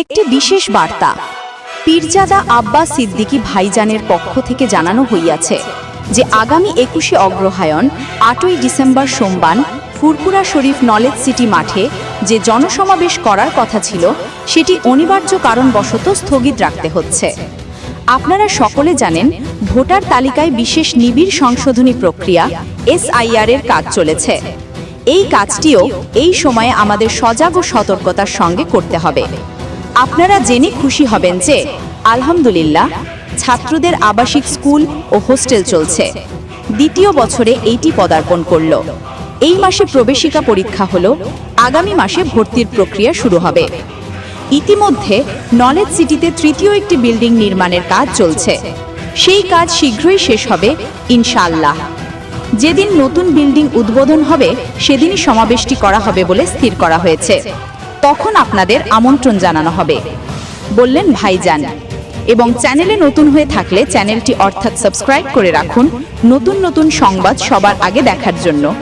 একটি বিশেষ বার্তা। পীরজাদা আব্বাস সিদ্দিকী ভাইজানের পক্ষ থেকে জানানো হইয়াছে যে, আগামী একুশে অগ্রহায়ণ, আটই ডিসেম্বর সোমবার ফুরপুরা শরীফ নলেজ সিটি মাঠে যে জনসমাবেশ করার কথা ছিল, সেটি অনিবার্য কারণবশত স্থগিত রাখতে হচ্ছে। আপনারা সকলে জানেন, ভোটার তালিকায় বিশেষ নিবিড় সংশোধনী প্রক্রিয়া এসআইআর এর কাজ চলেছে। এই কাজটিও এই সময়ে আমাদের সজাগ ও সতর্কতার সঙ্গে করতে হবে। আপনারা জেনে খুশি হবেন যে, আলহামদুলিল্লাহ, ছাত্রদের আবাসিক স্কুল ও হোস্টেল চলছে। দ্বিতীয় বছরে এইটি পদার্পণ করল। এই মাসে প্রবেশিকা পরীক্ষা হলো, আগামী মাসে ভর্তির প্রক্রিয়া শুরু হবে। ইতিমধ্যে, নলেজ সিটিতে তৃতীয় একটি বিল্ডিং নির্মাণের কাজ চলছে। সেই কাজ শীঘ্রই শেষ হবে, ইনশাআল্লাহ। যেদিন নতুন বিল্ডিং উদ্বোধন হবে, সেদিনই সমাবেশটি করা হবে বলে স্থির করা হয়েছে। তখন আপনাদের আমন্ত্রণ জানানো হবে। বললেন ভাইজান। এবং চ্যানেলে নতুন হয়ে থাকলে চ্যানেলটি অর্থাৎ সাবস্ক্রাইব করে রাখুন। নতুন নতুন সংবাদ সবার আগে দেখার জন্য।